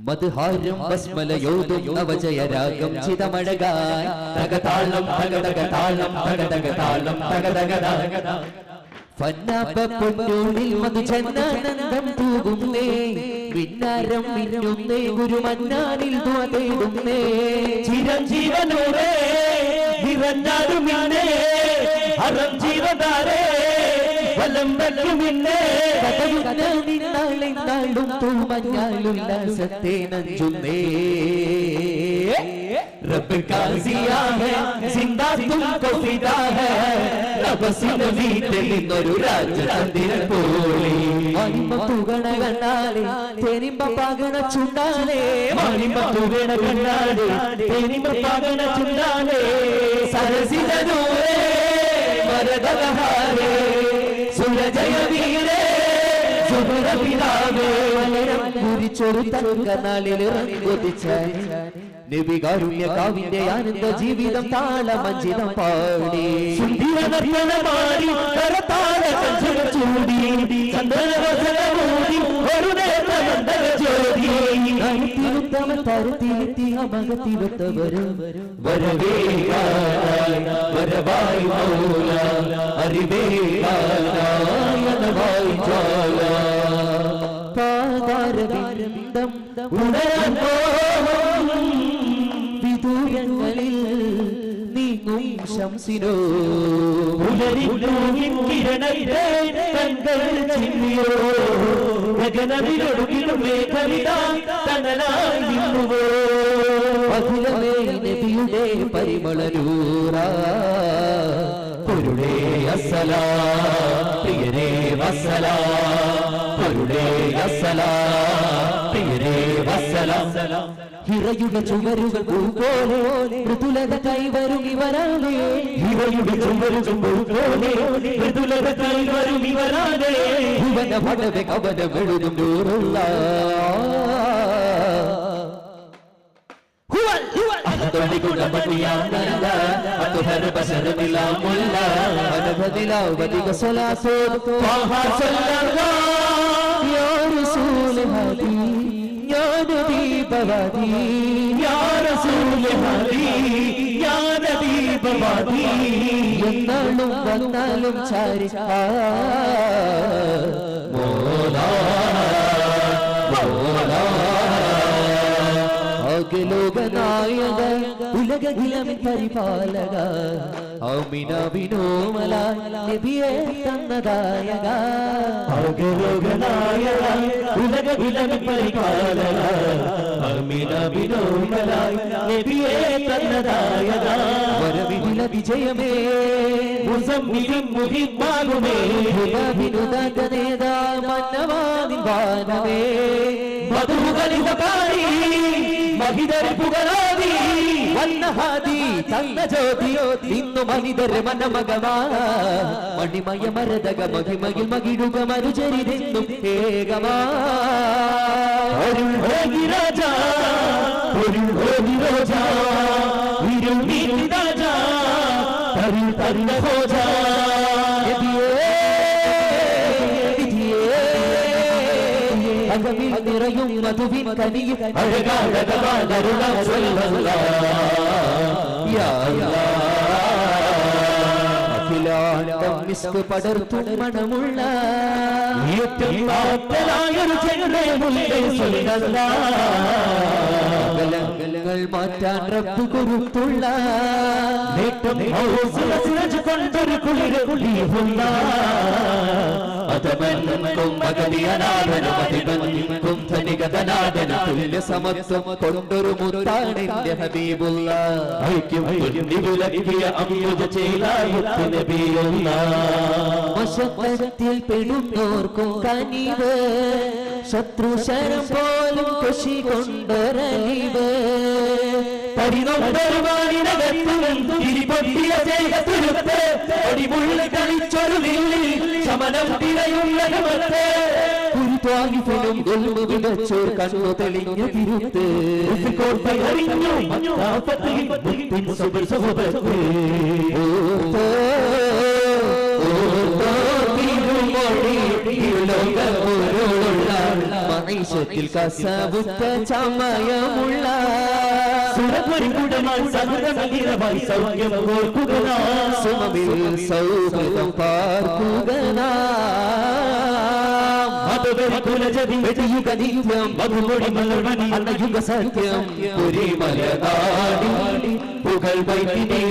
മധുഹാരം ബസ്മലയോതും നവജയരാഗം ചിതമഴകാൻ തകതാളം തകതകതാളം തകതകതാളം തകതകത ഫന്നാപ്പ പൊന്നൂരിൽ മധുചന്നാനന്ദം തൂകുന്നേ. വിന്നാരം മിന്നുന്നേ ഗുരുമന്നാനിൽ തേടുന്നേ. ചിരഞ്ജീവനോടെ നിറഞ്ഞാലും ഇന്നേ നിന്നാളെന്നാളും തൂമഞ്ഞാലുല്ലാസത്തെ നഞ്ചുന്നേ رب کا ضیا ہے زندہ تم کو فدا ہے رب സിനവി തെളിന്നൊരു രാജതന്തിരം പോലെ മണിമ തുകണ കണ്ണാലെ തെരിമ്പ പകണ ചുണ്ടാലെ. മണിമ തുകണ കണ്ണാലെ തെരിമ്പ പകണ ചുണ്ടാലെ. സരസിത ദൂരെ വരദഹാരേ സുരജയ വീരേ സുഭര പിതാവേ മലരം കുരിച്ചൊരു തങ്കനാളിൽ ഇറങ്ങൊതിച്ച നബികാരുണ്യ കാവിന്റെ ആനന്ദ ജീവിതം താളമഞ്ചിതം പാടി. ചൂടി. വരവായി മൗല ജ്വാല പാതാരവിന്ദം ഉണരാൻ വിദൂരങ്ങളിൽ നീങ്ങും ശംസിനോ. കിരണത്തെ ഗഗനവിലൊടുകിലും മേഘവിത തണലായി നിന്നുവോ. അഖിലമേ നബിയുടെ പരിമളരൂറ. പൊരുളേ അസലാ പ്രിയരേ വസല. പൊരുളേ അസല പ്രിയരേ വസല. ഹിറയുടെ ചുമരുകൾ പോലെ മൃദുലത കൈവരും ഇവരാതെ ഇവയുടെ ചുമരുകൾ പോലെ മൃദുലത കൈവരും ഇവരാതെ ഭുവന ഭടവെ കവനമെഴുതും നൂറുള്ള അനഘനിലാവധിക സ്വലാസോ യാ റസൂൽ ഹദീ യാ നബി ബവദീ എന്നാളും വന്നാലും ചാരിക്ക അഖിലോകനായക ഉലകിലമിൻ പരിപാലക അമിന വിനോമല നബിയെ തന്നതായക വരവിധില വിജയമേ വിനുദാന്ത നേതാ മന്നവാദിൻ വാനമേ మధుగలి హుకారి మహిదరి పుగలాది వన్నహాది తన్న జ్యోతి ఇన్ను మనిదరి మన మగవ మణిమయ మరదగ మగి మగి మగిడుగ మరు జరిదెందు హేగవా అరుణ్ హోగి రాజా అరుణ్ హోగి రాజా వీరు അകമിൽ നിറയും മധുവിൻ കനിയും. അഖിലാണ്ടം മിസ്ക് പടർത്തും മണമുള്ള ഏറ്റവും സ്വന്തല്ല അകലങ്ങൾ മാറ്റാൻ റബ്ബ് കൊടുത്തുള്ള നേട്ടം ഔസുരസുരജ് കൊണ്ടൊരു കുളിര് കുളിയുള്ള അതമന്നും മകതി അനാഥനും അതിബന്ധിക്കും ധനികതനാഥനും തുല്യ സമത്വം കൊണ്ടൊരു മുത്താണെന്റെ ഹബീബുള്ള. ഐക്യം നബിയുള്ള. വശത്തിൽ പെടുന്നോർക്കും കനിവ് ശത്രു ശരം പോലും കൃഷി കൊണ്ടൊരലിവ് കളിച്ചൊരു ശമനം തിരയുള്ള ോടിയിലൊരുള്ള മഹീഷത്തിൽ കസവുത്ത ചമയമുള്ള സുരപൊരി കുടമാൻ സഹതമീരമായി സൗഖ്യം ഓർക്കുക സുമവിൽ സൗഹൃദം പാർക്കുക സത്യം പുരിമലനാടി പുകൾ കനവേകി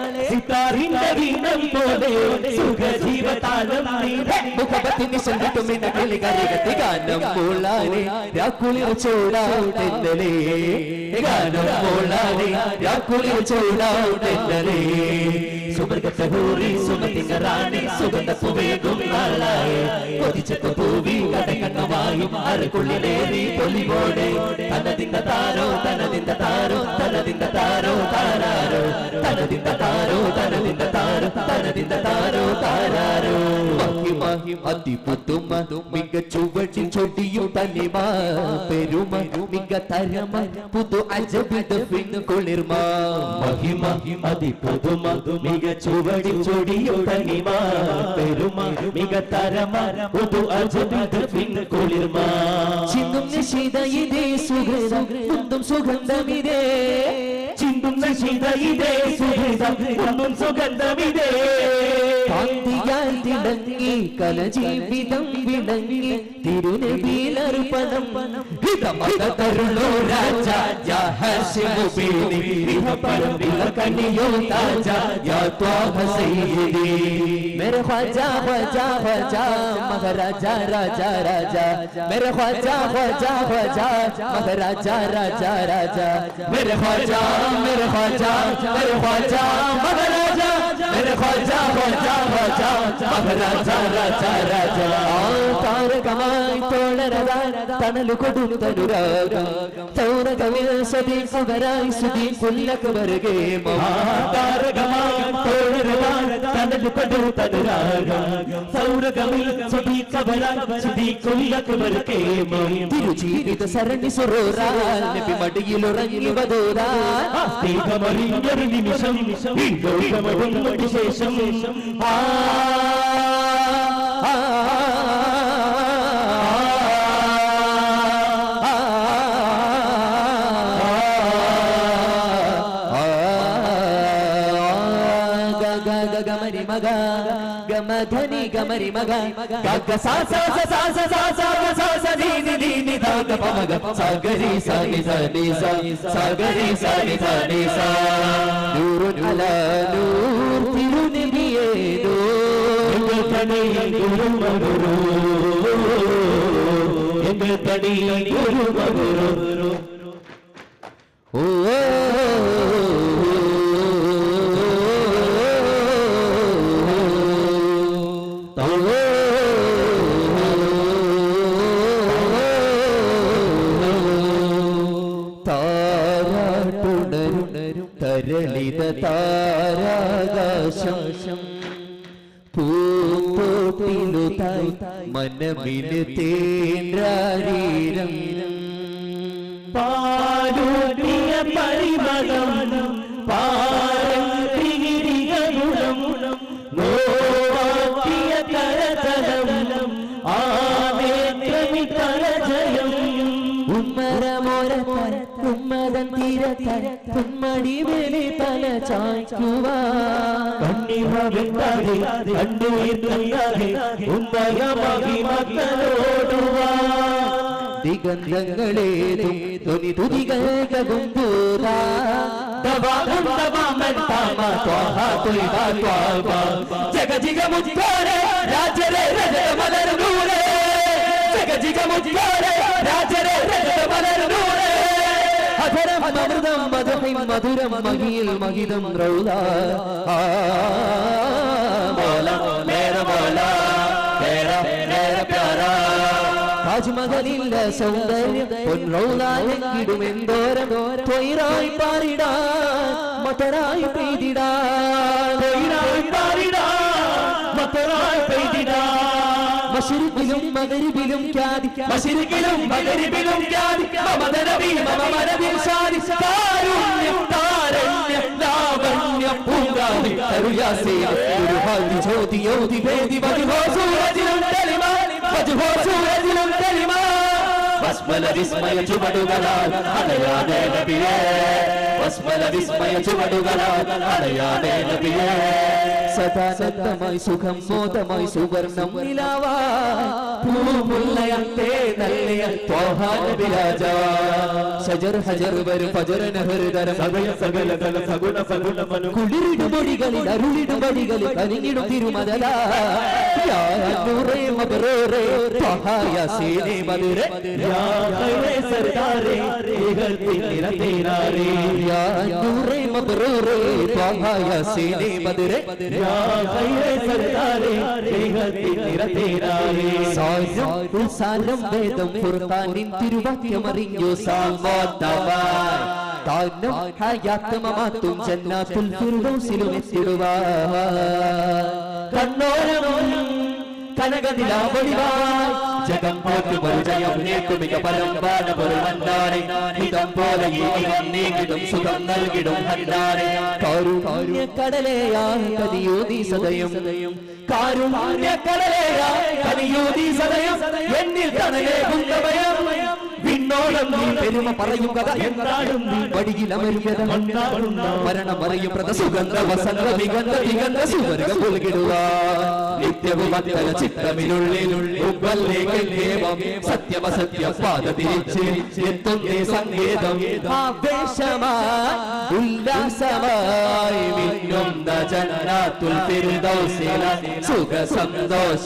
സിതാറിന്റെ വീണം പോലെ സുഖജീവതാളം മുഖപത്തിന് ശല്യത്തുമിന്ന കളികളികത്തി ഗാനം മോളാനെ രാക്കുളിർ ചൂടാവുന്നല്ലേ ഗാനം മോളാനെ രാക്കുളിർ ചൂടാവുന്നല്ലേ സുമൃഗത്തെ ഹൂറി സുമതിക റാണി സുഗന്ധ പുവേകും നാളായി. കൊതിച്ചക്ക പൂവി കടകണ്ണ വായും അരക്കുള്ളിലേറി പൊലിവോടെ. തനതിന്റെ താരോ തനതിന്റെ താരോ തനതിന്റെ താരോ താരാരോ. തനതിന്റെ താരോ തനതിന്ത താര തനതിന്റെ താരോ താരാരോ. മഹിമ അതിപുതുമ മിക ചുവടി ചൊടിയും തനിമ. പെരുമ മിക തരമ പുതു അജബിത കുളിർമ. മഹിമ അതി പുതുമ മിക ചുവടി ചൊടിയും തനിമ. പെരുമ മിക തരമ പുതു അജബിത കുളിർമ. ചിന്തും നിശിത ഇതേ സുഗന്ധം കുന്തും സുഗന്ധമിതേ ചിന്തുന്ന ശീത ഇതേ സുഹൃതം ഒന്നും സുഗന്ധമിതേ കാന്തിയാൽ തിളങ്ങി കലജീവിതം വിളങ്ങി തിരുനബിയിലർപ്പണം ഹിതമത തരുളോ രാജ യാ ഹാഷിമുബീനി ഹിതപരം വിളക്കണിയോ താജ യാ ത്വാഹ സയ്യിദി मेरे ख्वाजा ख्वाजा ख्वाजा महाराजा राजा राजा मेरे ख्वाजा ख्वाजा ख्वाजा महाराजा राजा राजा मेरे ख्वाजा 的花江，美丽花江，美。मेरे खोजा खोजा खोजा मगरा चर चर चर താര കമായി തോളരതാ തണലു കൊടുത്തനുരാഗം തൗര കവിൽ സ്വതി കുവരായി സുതി പുല്ലക്ക് വരുകേ താര കമായി തോളരതാ തണലു കൊടുത്തനുരാഗം തൗര കവിൽ സ്വതി കവരായി സുതി പുല്ലക്ക് വരുകേ തിരുജീവിത സരണി സുറോറാ നബി മടിയിൽ ഉറങ്ങി വതോറാ നിമിഷം ലോകമൊന്നും ശേഷം ആ మగ గమధని గమరి మగ గగ సాస సాస సాస సాస దీని దీని దాగ పమగ సాగరి సాని సాని సాగరి సాని సాని సా నూరు అల నూర్ తిరునిబియేదో ఎంగతని గురు మగురు ఎంగతని గురు మగురు തരും തരളിത താരാകാശം. പൂത്തോട്ടിലു തായി മനമിന് തേരാരീരം പാരൂട്ടിയ പരിമളം പാരംഗിരിക ഗുണം ഉമ്മരമോര ഉമ്മതൻ തീരത്താൻ കുമ്മടി വേലി തല ചായ്ക്കുക കണ്ണിമവില്ലാതെ കണ്ണുയില്ലാതെ ഉമ്മയമാകി മക്കളോടുവ ദിഗന്ധങ്ങളേതും ധ്വനി തുതികൾ കകുമ്പൂത ജഗ ജിഗ മുത്തോരെ രാജരെ രജത മലർ നൂരെ ജഗ ജിഗ മുത്തോരെ രാജരെ രജത മലർ നൂരെ അമൃതം മധുഹിം മധുരം മഹിയിൽ മഹിതം റൗല ആ, മോല മേര മോല മേര മേര പ്യാരാ താജ്മഹലില്ല സൗന്ദര്യം പൊൻറൗലാലെങ്കിടുമെന്തോരം തൊയിറായി പാറിടാൻ മതരായി പെയ്തിടാൻ കൊയിലായി പാരിടാ മത്തറായി പെയ്തിടാ മഷരിബിലും മകരിബിലും ഖ്യാതി. മശരിക്കിലും മകരിബിലും ഖ്യാതി. മമദ നബി മമദ മനതിൽ ഷാദി കാരുണ്യം താരണ്യം ലാവണ്യം പൂങ്കാവി ഒരു ഹാദി ജ്യോതി യോതി ഭേദി വജുഹോ സൂരജിലും തെളിമ വസ്മല വിസ്മയ ചുവടുകളാൽ അടയാനേ നബിയേ വസ്മല വിസ്മയ ചുവടുകളാൽ അടയാനേ നബിയേ സദാനന്ദമായി സുഖം മോദമായി സുവർണം നിലാവാ. പൂമുല്ലയത്തേ നല്ലയ വിരാജ ഷജർ ഹജർ വരും ഫജർ നഹൃതരം സകല സകല കല സഗുണ സഗുണ മനു കുളിരിടുമൊഴികളിൽ അരുളിടുമടികളിൽ കനിഞ്ഞിടും തിരുമതല. മബറോറേ യാസീനെ മധുരേ യാ ഖൈറേ സർദാരേ ഇഹത്തി നിരതീനാരേ യാ നൂറേ മബറൂറേ യാസീനെ മധുരേ യാ ഖൈറേ സർദാരേ ഇഹത്തി നിരതീനാരേ സാരം ഉത്സാരം വേദം ഫുർഖാനിൻ തിരുവാക്യമറിഞ്ഞു സാമോത്തമായി താനം ഹയാത്ത് മമാത്തും ജന്നാത്തുൽ ഫിർദൗസിലും എത്തിടുവാ കണ്ണോരമും കനകനിലാവൊളിവായി ജഗം പോറ്റു പരിചയം നേട്ടുമിക പരമ്പാന പൊരുവന്താനെ ഹിതം പോലെ ഈ ഇകം നീങ്ങിടും സുഖം നൽകിടും ഹന്നാനെ കാരുണ്യ കടലയായ കതിയോതി സദയം. കാരുണ്യ കടലേയായ കനിയൂതി സദയം. എന്നിൽ കടലേ കുന്തമയം നീ പെരുമ കഥ എന്താടും നീ വടിയിലമരുകത മണ്ണാടുന്ന മരണമറിയും പ്രത സുഗന്ധ വസന്ത വിഗന്ധ വിഗന്ധ സുവർഗം പുൽകിടുവാ നിത്യവും അത്തര ചിത്രമിനുള്ളിലുള്ളിൽ ഉപ്പല്ലേഖേമം സത്യമസത്യ പാത തിരിച്ച് എത്തുന്നേ സങ്കേതം. ആവേശമായി ഉല്ലാസമായി മിന്നുന്ന ജന്നാത്തുൽ ഫിർദൗസില സുഖ സന്തോഷ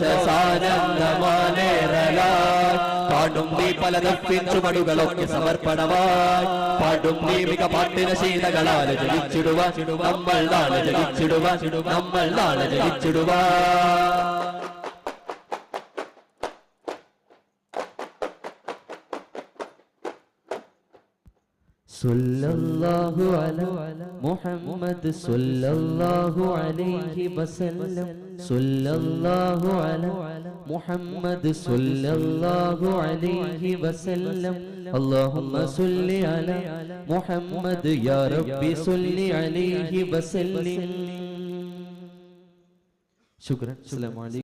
സാനന്ദമാനേറലായി പാടും നീ പലതപ്പിൻ ചുവടുകളൊക്കെ സമർപ്പണവാൻ പാടും നീ മിക പാട്ടിന ശീലകളാൽ ജനിച്ചിടുവാൻ നമ്മൾ നാളെ ജനിച്ചിടുവാൻ നമ്മൾ നാളെ ജനിച്ചിടുവാൻ സല്ലല്ലാഹു അല മുഹമ്മദ് സല്ലല്ലാഹു അലൈഹി വസല്ലം. സല്ലല്ലാഹു അലാ محمد صلى الله عليه وسلم اللهم صل على محمد يا ربي صل عليه وسلم شكرا السلام عليكم